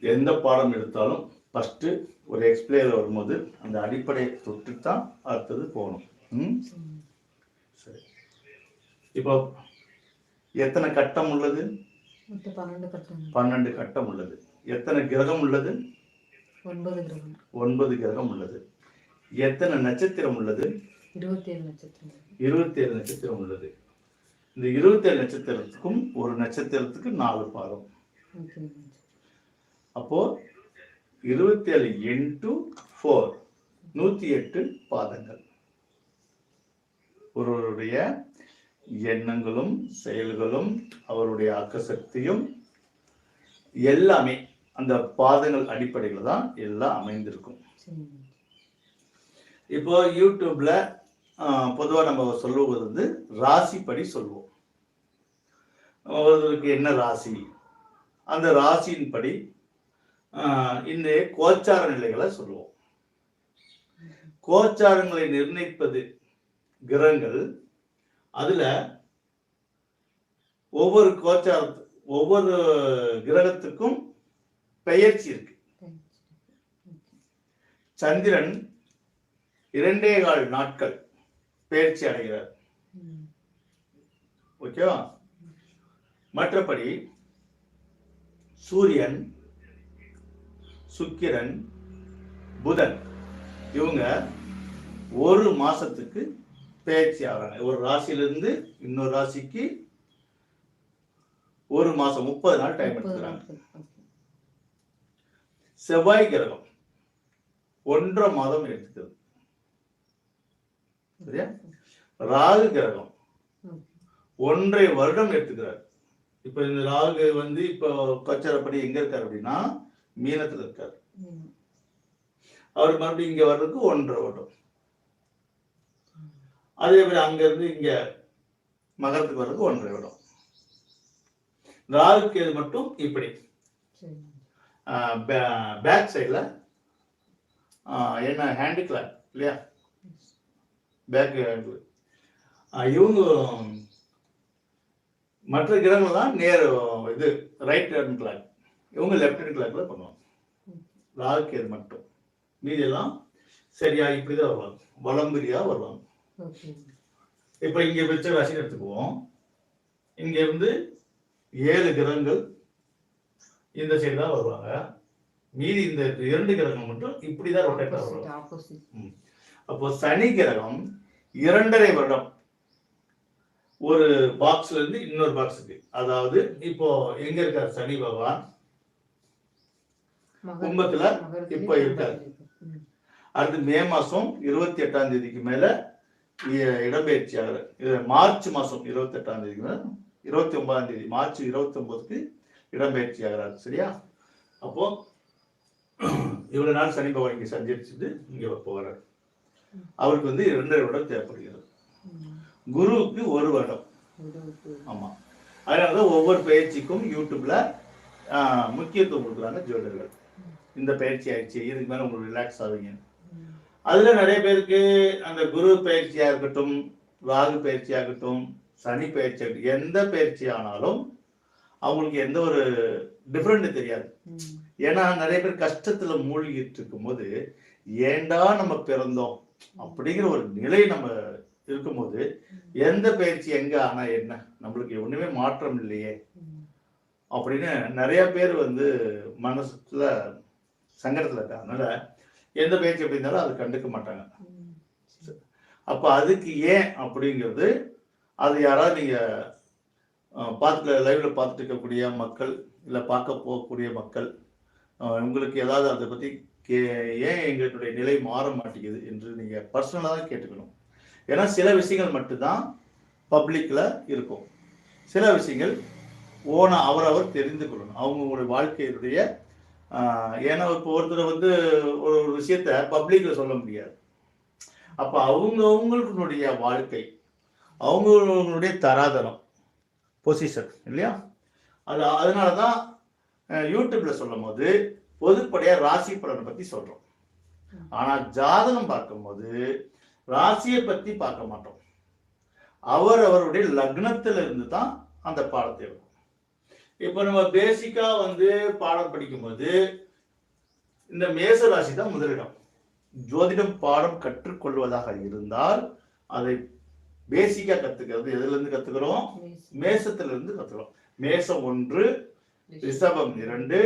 எந்த பாடம் எடுத்தாலும் ஃபஸ்ட்டு ஒரு எக்ஸ்பிளைனர் வரும்போது அந்த அடிப்படையை தொட்டு தான் அடுத்தது போகணும். ம்? சரி. இப்போ எத்தனை கட்டம் உள்ளது? பன்னெண்டு கட்டம். உள்ளது. எத்தனை கிரகம் உள்ளது? ஒன்பது கிரகம். உள்ளது. எத்தனை நட்சத்திரம் உள்ளது? இருபத்தி ஏழு நட்சத்திரம் உள்ளது. இந்த இருபத்தி ஏழு நட்சத்திரத்துக்கும் ஒரு நட்சத்திரத்துக்கு நாலு பாதம். அப்போ இருபத்தி ஏழு இன்டு ஃபோர் நூத்தி எட்டு பாதங்கள். ஒருவருடைய எண்ணங்களும் செயல்களும் அவருடைய அக்கசக்தியும் எல்லாமே அந்த பாதங்கள் அடிப்படையில் தான் எல்லாம் அமைந்திருக்கும். இப்போ யூடியூப்ல பொதுவாக நம்ம சொல்லுவது வந்து ராசிப்படி சொல்லுவோம். ஒருவருக்கு என்ன ராசி? அந்த ராசியின்படி படி இன்றைய கோச்சார நிலைகளை சொல்லுவோம். கோச்சாரங்களை நிர்ணயிப்பது கிரகங்கள். அதுல ஒவ்வொரு கோச்சார ஒவ்வொரு கிரகத்துக்கும் பெயர்ச்சி இருக்கு. சந்திரன் இரண்டே கால் நாட்கள் பெயர்ச்சி அடைகிறார். ஓகேவா? மற்றபடி சூரியன் சுக்கிரன் புதன். இவங்க ஒரு மாசத்துக்கு பெயர்ச்சி ஆகிறாங்க. ஒரு ராசியிலிருந்து இன்னொரு ராசிக்கு ஒரு மாசம் முப்பது நாள் டைம் எடுத்துக்கிறாங்க. செவ்வாய் கிரகம் ஒன்றரை மாதம் எடுத்துக்கிறது. சரியா? ராகு கிரகம் ஒன்றை வருடம் எடுத்துக்கிறார். இப்ப இந்த ராகு வந்து இப்போ கோச்சாரப்படி எங்க இருக்காரு அப்படின்னா மீனத்துல இருக்காரு. அவர் மறுபடியும் இங்க வர்றதுக்கு ஒன்றரை வருடம் அதே மாதிரி அங்க இருந்து இங்க மகரத்துக்கு வர்றதுக்கு ஒன்றரை வருடம் ராகுக்கு இது மட்டும் இப்படி. பேக் சைடில் என்ன ஹேண்டிகிளாக் இல்லையா? பேக் இவங்க மற்ற கிரகங்கள்லாம் நேர் இது ரைட் ஹேண்ட் கிளாக் இவங்க ஹேண்ட் கிளாக்ல பண்ணுவாங்க. ராகுக்கு இது மட்டும். மீதி எல்லாம் சரியா இப்படிதான் வருவாங்க. வலம்புரியா வருவாங்க. இப்போ இங்க வச்ச ராசி எடுத்துக்குவோம். இங்க இருந்து ஏழு கிரகங்கள் இந்த சைடு தான் வருவாங்க. மீதி இந்த இரண்டு கிரகங்கள் மட்டும் இப்படிதான் ரொட்டேட் வருவாங்க. அப்போ சனி கிரகம் இரண்டரை வருடம். ஒரு பாக்ஸ்ல இருந்து இன்னொரு பாக்ஸுக்கு அதாவது இப்போ எங்க இருக்கார்? சனி பகவான். கும்பத்துல இப்ப இருக்காரு. அடுத்து மே மாசம் இருபத்தி எட்டாம் தேதிக்கு மேல இடம்பெயர்ச்சி ஆகுற இது மார்ச் மாசம் இருபத்தி எட்டாம் தேதிக்கு மேல இருபத்தி ஒன்பதாம் தேதி மார்ச் இருபத்தி ஒன்பதுக்கு இடம்பெயர்ச்சி ஆகிறாரு சரியா? அப்போ இவ்வளவு நாள் சனி பகவான் இங்க சஞ்சரிச்சுட்டு இங்க போகிறார். அவருக்கு வந்து இரண்டரை வருடம் தேவைப்படுகிறது. குருவுக்கு ஒரு வருடம். ஆமா. அதனாலதான் ஒவ்வொரு பயிற்சிக்கும் யூடியூப்ல ஆஹ், முக்கியத்துவம் கொடுக்குறாங்க ஜோதிடர்கள். இந்த பயிற்சி ஆயிடுச்சு இதுக்கு மேலே உங்களுக்கு ரிலாக்ஸ் ஆவீங்க. அதுல நிறைய பேருக்கு அந்த குரு பயிற்சியா இருக்கட்டும் ராகு பயிற்சியாகட்டும் சனி பயிற்சி எந்த பயிற்சி ஆனாலும் அவங்களுக்கு எந்த ஒரு டிஃப்ரெண்ட் தெரியாது. ஏன்னா நிறைய பேர் கஷ்டத்துல மூழ்கிட்டு இருக்கும்போது ஏண்டா நம்ம பிறந்தோம் அப்படிங்கிற ஒரு நிலை நம்ம இருக்கும்போது எந்த பயிற்சி எங்க ஆனா என்ன? நம்மளுக்கு ஒண்ணுமே மாற்றம் இல்லையே. அப்படின்னு நிறைய பேர் வந்து மனசுல சங்கடத்துல இருக்காங்க அதனால எந்த பயிற்சி எப்படி இருந்தாலும் அதை கண்டுக்க மாட்டாங்க. அப்ப அதுக்கு ஏன் அப்படிங்கிறது அது யாராவது நீங்க அஹ், பார்த்துட்டு லைவ்ல பார்த்துட்டு இருக்கக்கூடிய மக்கள் இல்லை பார்க்க போகக்கூடிய மக்கள் உங்களுக்கு ஏதாவது அதை பத்தி கே ஏன் எங்களுடைய நிலை மாற மாட்டேங்குது என்று நீங்க பர்சனலாக தான் கேட்டுக்கணும். ஏன்னா சில விஷயங்கள் மட்டும்தான் பப்ளிக்ல இருக்கும். சில விஷயங்கள் ஓனா அவரவர் தெரிந்து கொள்ளணும். அவங்களுடைய வாழ்க்கையினுடைய ஏன்னா இப்போ ஒருத்தர் வந்து ஒரு ஒரு விஷயத்த பப்ளிக்ல சொல்ல முடியாது. அப்ப அவங்க அவங்களுடைய வாழ்க்கை அவங்களுடைய தராதரம் பொசிஷன் இல்லையா? அது அதனால தான் யூடியூப்ல சொல்லும் போது பொதுப்படையா ராசி பலனை பத்தி சொல்றோம். ஆனா ஜாதகம் பார்க்கும்போது ராசியை பத்தி பார்க்க மாட்டோம். அவர் அவருடைய லக்னத்துல இருந்து தான் அந்த பாடத்தை எடுக்கும் இப்போ நம்ம பேசிக்கா வந்து பாடம் படிக்கும்போது இந்த மேச ராசி தான் முதலிடம். ஜோதிடம் பாடம் கற்றுக்கொள்வதாக இருந்தால் அதை பேசிக்கா கத்துக்கிறது. எதுல இருந்து கத்துக்கிறோம். மேசத்துல இருந்து கத்துக்கிறோம். மேசம் ஒன்று ரிஷபம் இரண்டு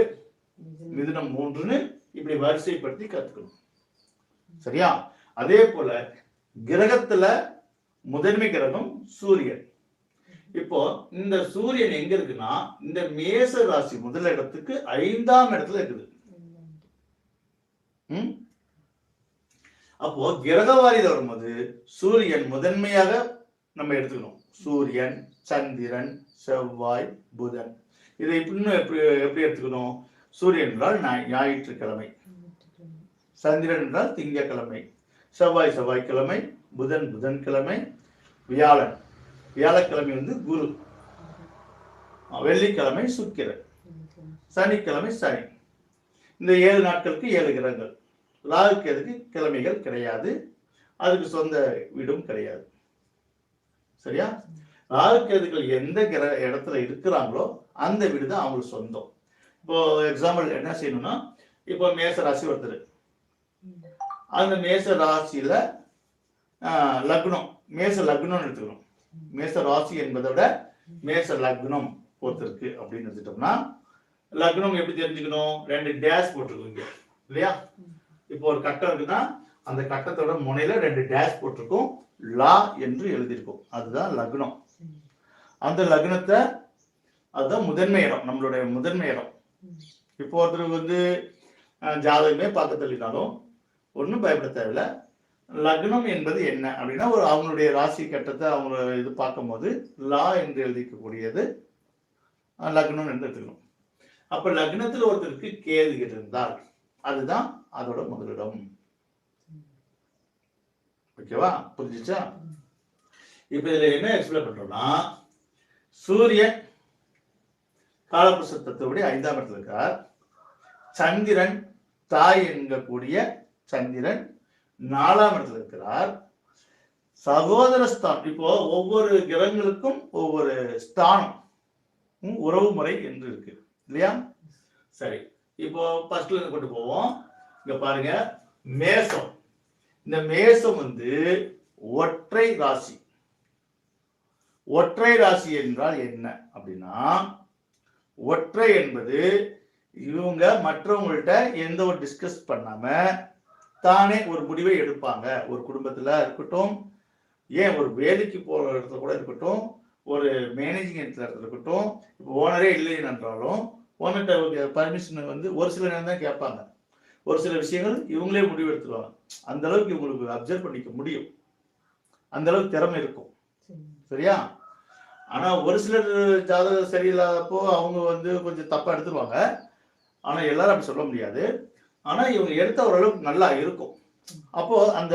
மிதுனம். மிதுனம் மூன்றுன்னு இப்படி வரிசைப்படுத்தி கத்துக்கணும். சரியா? அதே போல கிரகத்துல முதன்மை கிரகம் சூரியன். இப்போ இந்த சூரியன் எங்க இருக்குன்னா இந்த மேச ராசி முதல் இடத்துக்கு ஐந்தாம் இடத்துல இருக்குது. ம்? அப்போ கிரகவாரியில் வரும்போது சூரியன் முதன்மையாக நம்ம எடுத்துக்கணும். சூரியன் சந்திரன் செவ்வாய் புதன். இதை இன்னும் எப்படி எப்படி எடுத்துக்கணும்? சூரியன் என்றால் ஞாயிற்றுக்கிழமை. சந்திரன் என்றால் திங்கக்கிழமை. செவ்வாய் செவ்வாய்க்கிழமை புதன் புதன்கிழமை வியாழன். வியாழக்கிழமை வந்து குரு. வெள்ளிக்கிழமை சுக்கிரன். சனிக்கிழமை சனி. இந்த ஏழு நாட்களுக்கு ஏழு கிரகங்கள். ராகுக்கு எதுக்கு? கிழமைகள் கிடையாது. அதுக்கு சொந்த வீடும் கிடையாது. சரியா? ராகுக்கேதுகள் எந்த கிர இடத்துல இருக்கிறாங்களோ அந்த வீடு தான் அவங்களுக்கு சொந்தம். இப்போ எக்ஸாம்பிள் என்ன செய்யணும்னா இப்போ மேச ராசி ஒருத்தர் அந்த மேச ராசியில லக்னம். மேச லக்னம்னு எடுத்துக்கணும். மேச ராசி என்பதை விட மேச லக்னம் பொறுத்திருக்கு அப்படின்னு எடுத்துட்டோம்னா லக்னம் எப்படி தெரிஞ்சுக்கணும்? ரெண்டு டேஷ் போட்டிருக்கோம் இல்லையா? இப்போ ஒரு கட்டம் இருக்குன்னா அந்த கட்டத்தோட முனையில ரெண்டு டேஷ் போட்டிருக்கும். லா என்று எழுதியிருக்கும். அதுதான் லக்னம். அந்த லக்னத்தை அதுதான் முதன்மை இடம் நம்மளுடைய முதன்மை இடம். இப்போ ஒருத்தர் வந்து ஜாதகமே பார்க்க தள்ளினாலும் ஒன்றும் பயப்பட தேவையில்ல. லக்னம் என்பது என்ன அப்படின்னா ஒரு அவங்களுடைய ராசி கட்டத்தை அவங்க இது பார்க்கும்போது லா என்று எழுதிக்கக்கூடியது லக்னம் என்று எடுத்துக்கணும். அப்போ லக்னத்தில் ஒருத்தருக்கு கேது இருந்தால் அதுதான் அதோட முதலிடம். ஓகேவா? புரிஞ்சிச்சா? இப்ப இதில் என்ன எக்ஸ்பிளைன் பண்ணுறோம்னா சூரியன் காலபுருஷ தத்துவப்படி ஐந்தாம் இடத்துல இருக்கார். சந்திரன் தாய் என்கக்கூடிய சந்திரன் நாலாம் இடத்துல இருக்கிறார். சகோதர ஸ்தானம் இப்போ ஒவ்வொரு கிரகங்களுக்கும் ஒவ்வொரு ஸ்தானம் உறவு முறை என்று இருக்கு. இல்லையா? சரி. இப்போ ஃபர்ஸ்ட்ல இருந்து கொண்டு போவோம். இங்க பாருங்க. மேசம். இந்த மேசம் வந்து ஒற்றை ராசி. ஒற்றை ராசி என்றால் என்ன அப்படின்னா ஒற்றை என்பது இவங்க மற்றவங்கள்ட்ட எந்த ஒரு டிஸ்கஸ் பண்ணாம தானே ஒரு முடிவை எடுப்பாங்க. ஒரு குடும்பத்துல இருக்கட்டும் ஏன் ஒரு வேலைக்கு போற இடத்துல கூட இருக்கட்டும் ஒரு மேனேஜிங் இடத்துல இருக்கட்டும் இப்போ ஓனரே இல்லை என்றாலும் ஓனர்கிட்ட பர்மிஷன் வந்து ஒரு சில நேரம் தான் கேட்பாங்க. ஒரு சில விஷயங்கள் இவங்களே முடிவு எடுத்துருவாங்க. அந்த அளவுக்கு இவங்களுக்கு அப்சர்வ் பண்ணிக்க முடியும். அந்த அளவுக்கு திறமை இருக்கும். சரியா? ஆனா ஒரு சிலர் ஜாதகம் சரியில்லாதப்போ அவங்க வந்து கொஞ்சம் தப்பா எடுத்துருவாங்க. ஆனா எல்லாரும் அப்படி சொல்ல முடியாது. ஆனா இவங்க எடுத்த ஓரளவுக்கு நல்லா இருக்கும். அப்போ அந்த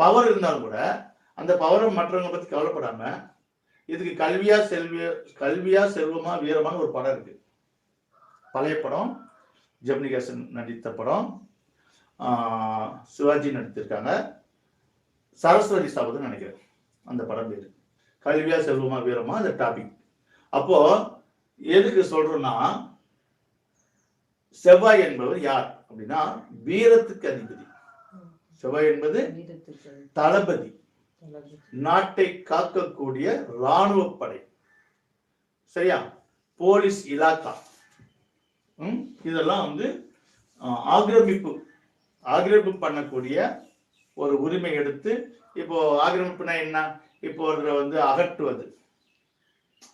பவர் இருந்தாலும் கூட அந்த பவரை மற்றவங்க பத்தி கவலைப்படாம இதுக்கு கல்வியா செல்விய கல்வியா செல்வமா வீரமான ஒரு படம் இருக்கு. பழைய படம் ஜெமினிகாசன் நடித்த படம் சிவாஜி நடித்திருக்காங்க. சரஸ்வதி சாபதம் நினைக்கிறேன். அந்த படம் பேர். கல்வியா செல்வமா வீரமா அந்த டாபிக் அப்போ எதுக்கு சொல்றோம்னா செவ்வாய் என்பவர் யார்? அப்படின்னா வீரத்துக்கு அதிபதி. செவ்வாய் என்பது தளபதி. நாட்டை காக்கக்கூடிய ராணுவ படை. சரியா? போலீஸ் இலாக்கா. இதெல்லாம் வந்து ஆக்கிரமிப்பு. ஆக்கிரமிப்பு பண்ணக்கூடிய ஒரு உரிமை எடுத்து இப்போ ஆக்கிரமிப்புனா என்ன? இப்போ ஒருத்தரை வந்து அகற்றுவது.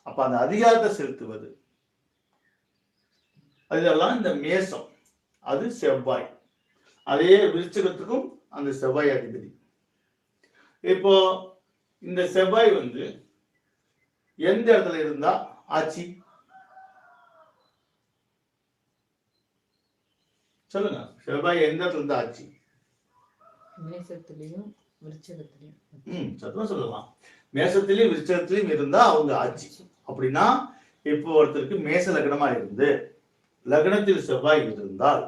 அப்ப அந்த அதிகாரத்தை செலுத்துவது. இதெல்லாம் இந்த மேசம். அது செவ்வாய். அதே விருச்சகத்துக்கும் அந்த செவ்வாய் அதிபதி. இப்போ இந்த செவ்வாய் வந்து எந்த இடத்துல இருந்தா ஆட்சி? சொல்லுங்க. செவ்வாய் எந்த இடத்துல இருந்தா ஆட்சி? மேசத்திலையும் ம் சத்தமா சொல்லலாம். மேசத்திலையும் விருச்சகத்திலையும் இருந்தா அவங்க ஆட்சி. அப்படின்னா இப்போ ஒருத்தருக்கு மேச லக்னமா இருந்து லக்னத்தில் செவ்வாய் இருந்தால்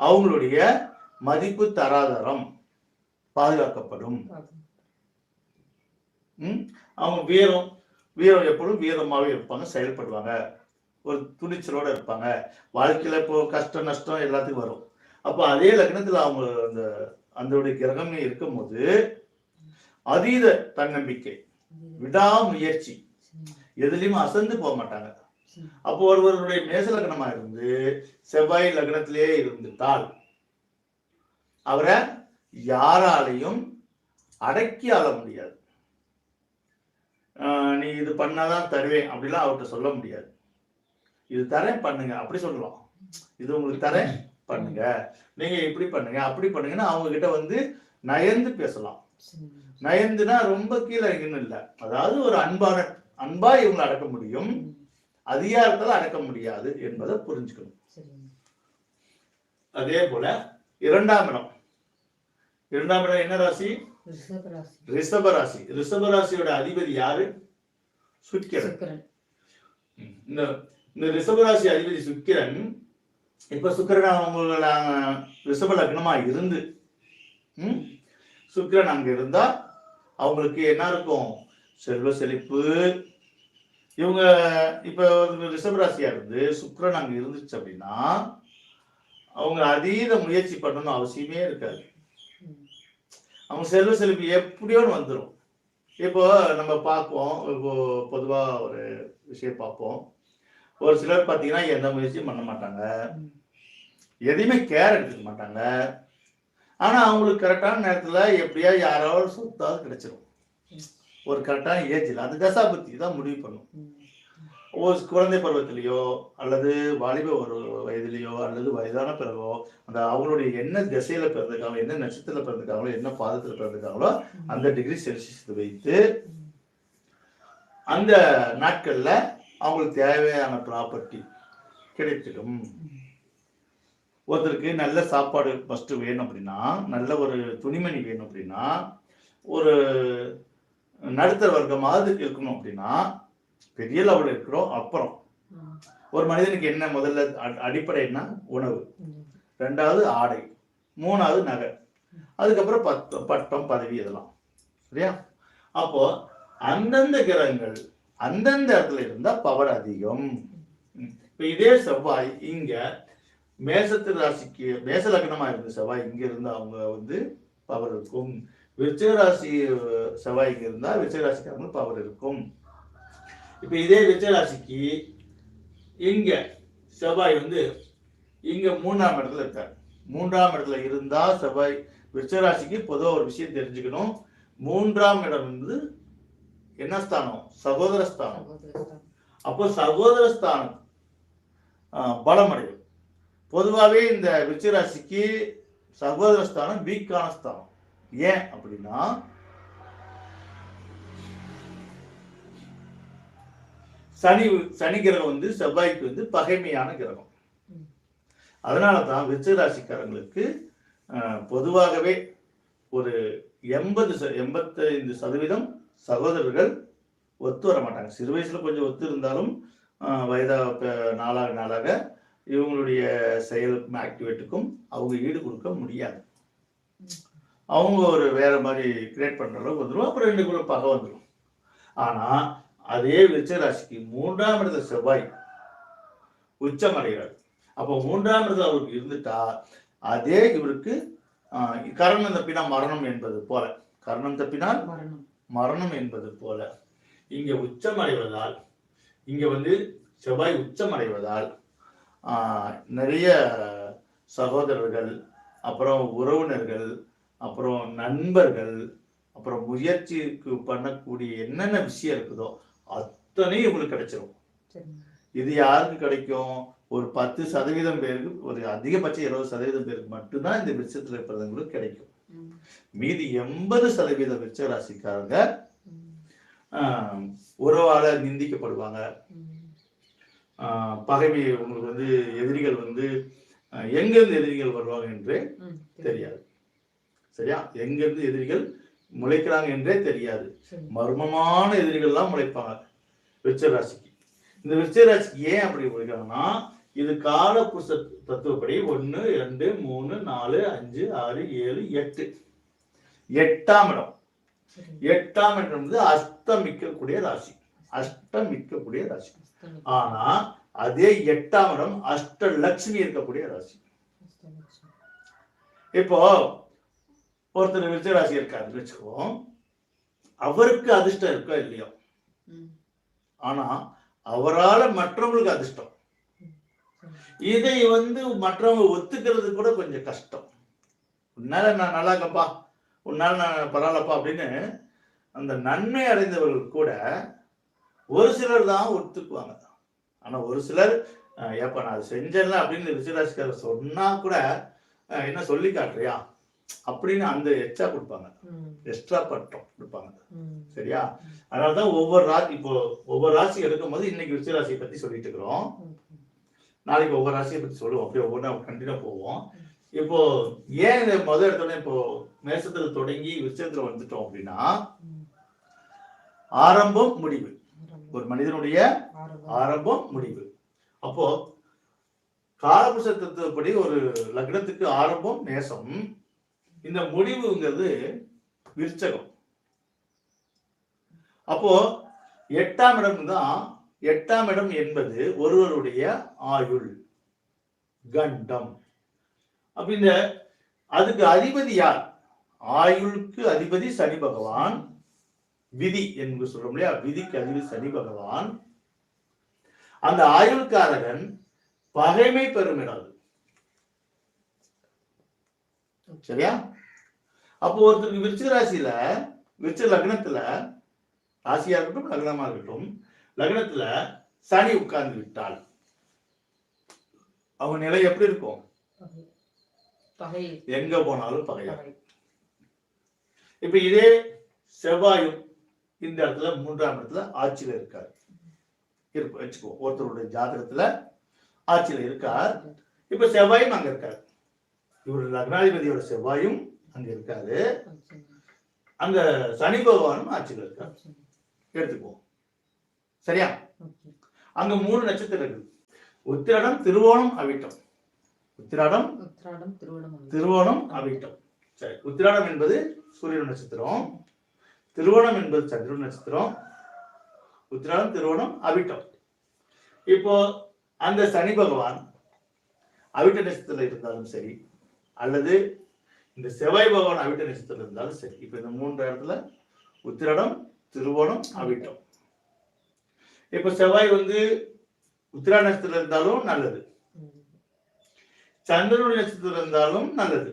அவங்களுடைய மதிப்பு தராதரம் பாதுகாக்கப்படும். அவங்க வீரம் வீரம் எப்பொழுதும் வீரமாகவே இருப்பாங்க செயல்படுவாங்க. ஒரு துணிச்சலோட இருப்பாங்க. வாழ்க்கையில இப்போ கஷ்டம் நஷ்டம் எல்லாத்துக்கும் வரும். அப்போ அதே லக்னத்தில் அவங்க அந்த அந்த கிரகமே இருக்கும்போது அதீத தன்னம்பிக்கை விடாமுயற்சி. எதுலையும் அசந்து போக மாட்டாங்க. அப்போ ஒருவருடைய மேச லக்னமா இருந்து செவ்வாய் லக்னத்திலே இருந்துட்டால் அவரை யாராலையும் அடக்கி ஆள முடியாது. நீ இது பண்ணாதான் தருவேன் அப்படிலாம் அவர்கிட்ட சொல்ல முடியாது. இது தரேன் பண்ணுங்க அப்படி சொல்லலாம். இது உங்களுக்கு தரேன் பண்ணுங்க. நீங்க இப்படி பண்ணுங்க அப்படி பண்ணுங்கன்னா அவங்க கிட்ட வந்து நயந்து பேசலாம். நயந்துனா ரொம்ப கீழே இல்லை. அதாவது ஒரு அன்பான அன்பா இவங்களை அடக்க முடியும். அதிகாரத்தால அடக்க முடியாது என்பதை புரிஞ்சுக்கணும். அதே போல இரண்டாம் இடம். இரண்டாம் இடம் என்ன ராசி? ரிஷப ராசி. ரிஷப ராசியோட அதிபதி யாரு? சுக்கிரன். இந்த இந்த ரிஷப ராசி அதிபதி சுக்கிரன் இப்ப சுக்கிரன் அவங்களோட ரிஷப லக்னமா இருந்து ம், சுக்கிரன் அங்க இருந்தா அவங்களுக்கு என்ன இருக்கும்? செல்வ செழிப்பு இவங்க இப்போ ஒரு ரிஷப ராசியா இருந்து சுக்கரன் அங்கே இருந்துச்சு அப்படின்னா அவங்க அதீத முயற்சி பண்ணணும் அவசியமே இருக்காது. அவங்க செல்வ செல்வி எப்படியோன்னு வந்துடும் இப்போ நம்ம பார்ப்போம் இப்போ பொதுவாக ஒரு விஷயம் பார்ப்போம். ஒரு சிலர் பார்த்தீங்கன்னா எந்த முயற்சியும் பண்ண மாட்டாங்க. எதையுமே கேர் எடுத்துக்க மாட்டாங்க. ஆனால் அவங்களுக்கு கரெக்டான நேரத்தில் எப்படியா யாராவது சொத்தாவது கிடைச்சிடும் ஒரு கரெக்டான ஏஜ்ல அது தசாபுத்தி தான் முடிவு பண்ணும். ஒரு குழந்தை பருவத்திலேயோ அல்லது வாலிப ஒரு வயதிலேயோ அல்லது வயதான பிறகோ அந்த அவங்களுடைய என்ன திசையில பிறந்திருக்காங்களோ என்ன நட்சத்திரத்துல பிறந்திருக்காங்களோ என்ன பாதத்துல பிறந்திருக்காங்களோ அந்த டிகிரி செல்சியஸ் வைத்து அந்த நாட்கள்ல அவங்களுக்கு தேவையான ப்ராப்பர்ட்டி கிடைச்சிடும் ஒருத்தருக்கு நல்ல சாப்பாடு ஃபர்ஸ்ட் வேணும் அப்படின்னா நல்ல ஒரு துணிமணி வேணும் அப்படின்னா ஒரு நடுத்தர வர்க்கமாவது இருக்கணும் அப்படின்னா பெரிய லெவலில் இருக்கிறோம் அப்புறம். ஒரு மனிதனுக்கு என்ன? முதல்ல அடிப்படைன்னா உணவு. ரெண்டாவது ஆடை. மூணாவது நகை. அதுக்கப்புறம் பத்து பட்டம் பதவி இதெல்லாம். சரியா? அப்போ அந்தந்த கிரகங்கள் அந்தந்த இடத்துல இருந்தா பவர் அதிகம். இப்ப இதே செவ்வாய் இங்க மேசத்து ராசிக்கு மேச லக்னமா இருந்த செவ்வாய் இங்க இருந்தா அவங்க வந்து பவர் இருக்கும். விருச்சிக செவ்வாய்க்கு இருந்தால் செவ்வாய் பவர் இருக்கும். இப்போ இதே விருச்சிக இங்கே செவ்வாய் வந்து இங்கே மூணாம் இடத்துல இருக்கார். மூன்றாம் இடத்துல இருந்தால் செவ்வாய் விருச்சராசிக்கு பொதுவாக ஒரு விஷயம் தெரிஞ்சுக்கணும். மூன்றாம் இடம் வந்து என்ன ஸ்தானம்? சகோதர ஸ்தானம். அப்போ சகோதர ஸ்தானம் பலமடையும். பொதுவாகவே இந்த விருச்சிகராசிக்கு சகோதர ஸ்தானம் வீக்கான ஸ்தானம். ஏன் அப்படின்னா சனி சனி கிரகம் வந்து செவ்வாய்க்கு வந்து பகைமையான கிரகம். அதனால தான் விருச்சிகராசிக்காரங்களுக்கு ஆஹ், பொதுவாகவே ஒரு எண்பது எண்பத்தைந்து சதவீதம் சகோதரர்கள் ஒத்து வர மாட்டாங்க. சிறு வயசுல கொஞ்சம் ஒத்து இருந்தாலும் ஆஹ், வயதா ப- நாளாக நாளாக இவங்களுடைய செயலுக்கும் ஆக்டிவேட்டுக்கும் அவங்க ஈடு கொடுக்க முடியாது. அவங்க ஒரு வேற மாதிரி கிரியேட் பண்ற அளவுக்கு வந்துடும் அப்புறம் ரெண்டுக்குள்ள பகை வந்துடும் ஆனா அதே விருச்சிகராசிக்கு மூன்றாம் இடத்துல செவ்வாய். உச்சம் அடைகிறார். அப்போ மூன்றாம் இடத்துல அவருக்கு இருந்துட்டா அதே இவருக்கு கரணம் தப்பினா மரணம் என்பது போல. கரணம் தப்பினால் மரணம். மரணம் என்பது போல. இங்க உச்சம் அடைவதால் இங்க வந்து செவ்வாய் உச்சம் அடைவதால் ஆஹ், நிறைய சகோதரர்கள் அப்புறம் உறவினர்கள் அப்புறம் நண்பர்கள் அப்புறம் முயற்சிக்கு பண்ணக்கூடிய என்னென்ன விஷயம் இருக்குதோ அத்தனையும் இவங்களுக்கு கிடைச்சிரும். இது யாருக்கு கிடைக்கும்? ஒரு பத்து சதவீதம் பேருக்கு ஒரு அதிகபட்சம் இருபது சதவீதம் பேருக்கு மட்டும்தான் இந்த விருட்சத்தில் இருக்கிறவங்களுக்கு கிடைக்கும். மீதி எண்பது சதவீத விருச்ச ராசிக்காரங்க உறவால நிந்திக்கப்படுவாங்க. பகைமை உங்களுக்கு வந்து எதிரிகள் வந்து எங்கிருந்து எதிரிகள் வருவாங்க என்றே. தெரியாது. சரியா? எங்கிருந்து எதிரிகள் முளைக்கிறாங்க என்றே தெரியாது. மர்மமான எதிரிகள்லாம் முளைப்பாங்க. விருச்சிக ராசிக்கு. இந்த விருச்சிக ராசிக்கு ஏன் அப்படி முளைக்கிறாங்கன்னா இது கால புருஷ தத்துவப்படி ஒன்று ரெண்டு மூணு நாலு அஞ்சு ஆறு ஏழு எட்டு. எட்டாம் இடம். எட்டாம் இடம் வந்து அஸ்தமிக்கக்கூடிய ராசி. அஷ்டம் இருக்கக்கூடிய ராசி. ஆனா அதே எட்டாம் இடம் அஷ்ட லட்சுமி இருக்கக்கூடிய ராசி. இப்போ ஒருத்தர் விருச்ச ராசி இருக்காருன்னு வச்சுக்குவோம். அவருக்கு அதிர்ஷ்டம் இருக்கோ இல்லையோ. ஆனா அவரால மற்றவங்களுக்கு அதிர்ஷ்டம். இதை வந்து மற்றவங்க ஒத்துக்கிறது கூட கொஞ்சம் கஷ்டம். உன்னால நான் நல்லா இருக்கப்பா உன்னால நான் பரவாயில்லப்பா அப்படின்னு அந்த நன்மை அடைந்தவர்கள் கூட ஒரு சிலர் தான் ஒத்துக்குவாங்க. ஆனா ஒரு சிலர் ஏப்பா நான் அது செஞ்சேன்ல அப்படின்னு ரிஷிராசிக்காரர் சொன்னா கூட என்ன சொல்லி காட்டுறியா? அப்படின்னு அந்த எச்சா கொடுப்பாங்க. எக்ஸ்ட்ரா பட்டம் கொடுப்பாங்க. சரியா அதனாலதான் ஒவ்வொரு ராசி இப்போ ஒவ்வொரு ராசி எடுக்கும்போது இன்னைக்கு ரிஷிராசியை பத்தி சொல்லிட்டு இருக்கிறோம். நாளைக்கு ஒவ்வொரு ராசியை பத்தி சொல்லுவோம் அப்படியே ஒவ்வொன்றா கண்டினியூ போவோம் இப்போ ஏன் இந்த முதல் எடுத்தோடனே இப்போ மேசத்துல தொடங்கி விஷயத்துல வந்துட்டோம் அப்படின்னா. ஆரம்பம் முடிவு. ஒரு மனிதனுடைய ஆரம்பம். முடிவு அப்போ காலபுருஷ தத்துவப்படி ஒரு லக்னத்துக்கு ஆரம்பம் நேசம் இந்த முடிவுங்கிறது விருச்சகம். அப்போ எட்டாம் இடம் தான் எட்டாம் இடம் என்பது ஒருவருடைய ஆயுள் கண்டம். அப்ப இந்த அதுக்கு அதிபதி யார்? ஆயுளுக்கு அதிபதி சனி பகவான் விதி என்று சொல்றோம் இல்லையா? விதிக்கு அதிபதி சனி பகவான். அந்த ஆயுள்காரகன் பகைமை பெறுமிடாது சரியா? அப்போ ஒருத்தருக்கு விருச்சிக ராசியில விருச்சிக லக்னத்துல ராசியா இருக்கட்டும் லக்னமா இருக்கட்டும் லக்னத்துல சனி உட்கார்ந்து விட்டால் அவங்க நிலை எப்படி இருக்கும்? எங்க போனாலும் பகையா? பகை. இப்ப இதே செவ்வாயும் இந்த இடத்துல மூன்றாம் இடத்துல ஆட்சியில இருக்கார். இருப்ப வச்சுக்கோ ஒருத்தருடைய ஜாதகத்துல ஆட்சியில இருக்கார். இப்ப செவ்வாயும் அங்க இருக்கார். இவர் லக்னாதிபதியோட செவ்வாயும் அங்க இருக்காரு. அங்க சனி பகவானும் ஆட்சியில இருக்கார். எடுத்துக்குவோம். சரியா. அங்க மூணு நட்சத்திரம் இருக்கு உத்திராடம் திருவோணம் அவிட்டம். உத்திராடம் திருவோணம் அவிட்டம். சரி. உத்திராடம் என்பது சூரிய நட்சத்திரம். திருவோணம் என்பது சந்திர நட்சத்திரம். உத்திராடம் திருவோணம் அவிட்டம். இப்போ அந்த சனி பகவான் அவிட்ட நட்சத்திரத்தில் இருந்தாலும் சரி அல்லது இந்த செவ்வாய் பகவான் அவிட்ட நட்சத்திரத்தில் இருந்தாலும் சரி. இப்போ இந்த மூன்று இடத்துல உத்திராடம் திருவோணம் அவிட்டம். இப்போ செவ்வாய் வந்து உத்திராட நட்சத்திரத்தில் இருந்தாலும் நல்லது. சந்திரனுடைய நட்சத்திரத்தில் இருந்தாலும் நல்லது.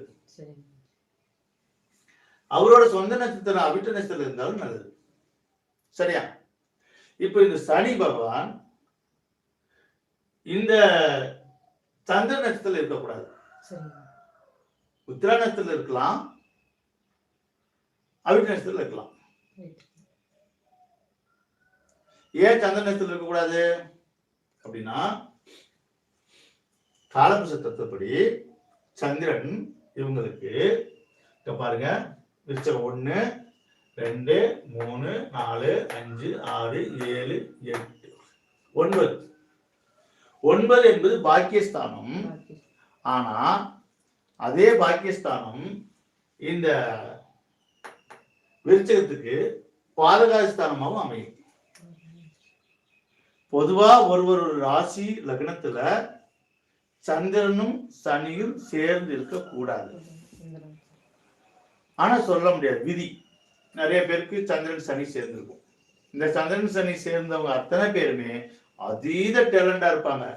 அவரோட சொந்த நட்சத்திரம் அவிட்ட நட்சத்திரம் இருந்தாலும் நல்லது. சரியா? இப்போ இந்த சனி பகவான் இந்த சந்திர நட்சத்திரத்தில் இருக்கக்கூடாது. சரி உத்திரா நட்சத்திரத்தில் இருக்கலாம். அவிட்ட நட்சத்திரத்தில் இருக்கலாம். ஏன் சந்திர நட்சத்திரத்தில் இருக்கக்கூடாது? அப்படின்னா காலபுருஷ தத்துவப்படி சந்திரன் இவங்களுக்கு இங்க பாருங்க விருச்சகம் ஒண்ணு ரெண்டு மூணு நாலு அஞ்சு ஆறு ஏழு எட்டு. ஒன்பது. ஒன்பது என்பது பாக்கியஸ்தானம். பாக்கி. ஆனா அதே பாகிஸ்தானும் இந்த விருச்சகத்துக்கு பாதகாஸ்தானமாகவும் அமையும். பொதுவா ஒரு ஒரு ராசி லக்னத்துல சந்திரனும் சனியும் சேர்ந்து இருக்க கூடாது ஆனா சொல்ல முடியாது விதி. நிறைய பேருக்கு சந்திரன் சனி சேர்ந்திருக்கும். இந்த சந்திரன் சனி சேர்ந்தவங்க அத்தனை பேருமே அதீத டேலண்டா இருப்பாங்க.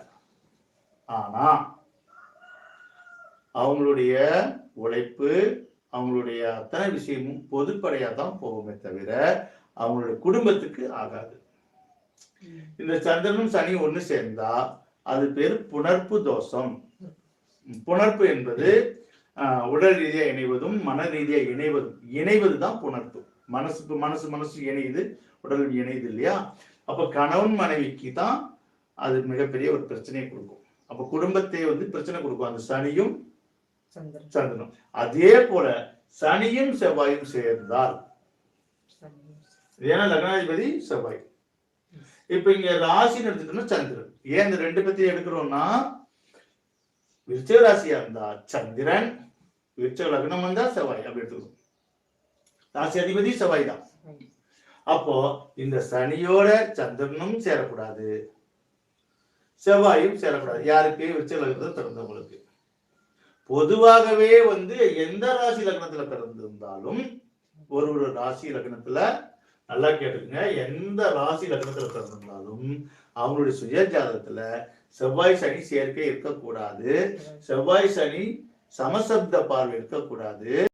ஆனா அவங்களுடைய உழைப்பு அவங்களுடைய அத்தனை விஷயமும் பொதுப்படையாக தான் போகுமே தவிர அவங்களுடைய குடும்பத்துக்கு ஆகாது. இந்த சந்திரனும் சனி ஒன்று சேர்ந்தா அது பேர் புணர்ப்பு தோஷம். புணர்ப்பு என்பது உடல் ரீதியா இணைவதும் மன ரீதியா இணைவதும் இணைவது தான் புணர்ப்பு. மனசுக்கு மனசு மனசு இணையுது உடல் இணையுது இல்லையா? அப்ப கணவன் மனைவிக்கு தான் அது மிகப்பெரிய ஒரு பிரச்சனையை கொடுக்கும். அப்ப குடும்பத்தை வந்து பிரச்சனை கொடுக்கும். அந்த சனியும் சந்திரனும் அதே போல சனியும் செவ்வாயும் சேர்ந்தால். ஏன்னா லக்னாதிபதி செவ்வாய். இப்ப இங்க ராசின்னு எடுத்துட்டோம்னா சந்திரன். ஏன் இந்த ரெண்டு பத்தி எடுக்கிறோம்னா விருச்சிக ராசியா இருந்தா சந்திரன் விருச்சிக லக்னம் வந்தா செவ்வாய் அப்படி எடுத்துக்கணும். ராசி அதிபதி செவ்வாய் தான். அப்போ இந்த சனியோட சந்திரனும் சேரக்கூடாது. செவ்வாயும் சேரக்கூடாது. யாருக்கு? விருச்ச லக்னத்தில் பிறந்தவங்களுக்கு பொதுவாகவே வந்து எந்த ராசி லக்னத்துல பிறந்திருந்தாலும் ஒரு ஒரு ராசி லக்னத்துல நல்லா கேட்டுக்கங்க. எந்த ராசி லக்னத்துல பிறந்திருந்தாலும் அவங்களுடைய சுய ஜாதகத்துல செவ்வாய் சனி சேர்க்கை இருக்கக்கூடாது. செவ்வாய் சனி சமசப்த பார்வை இருக்கக்கூடாது.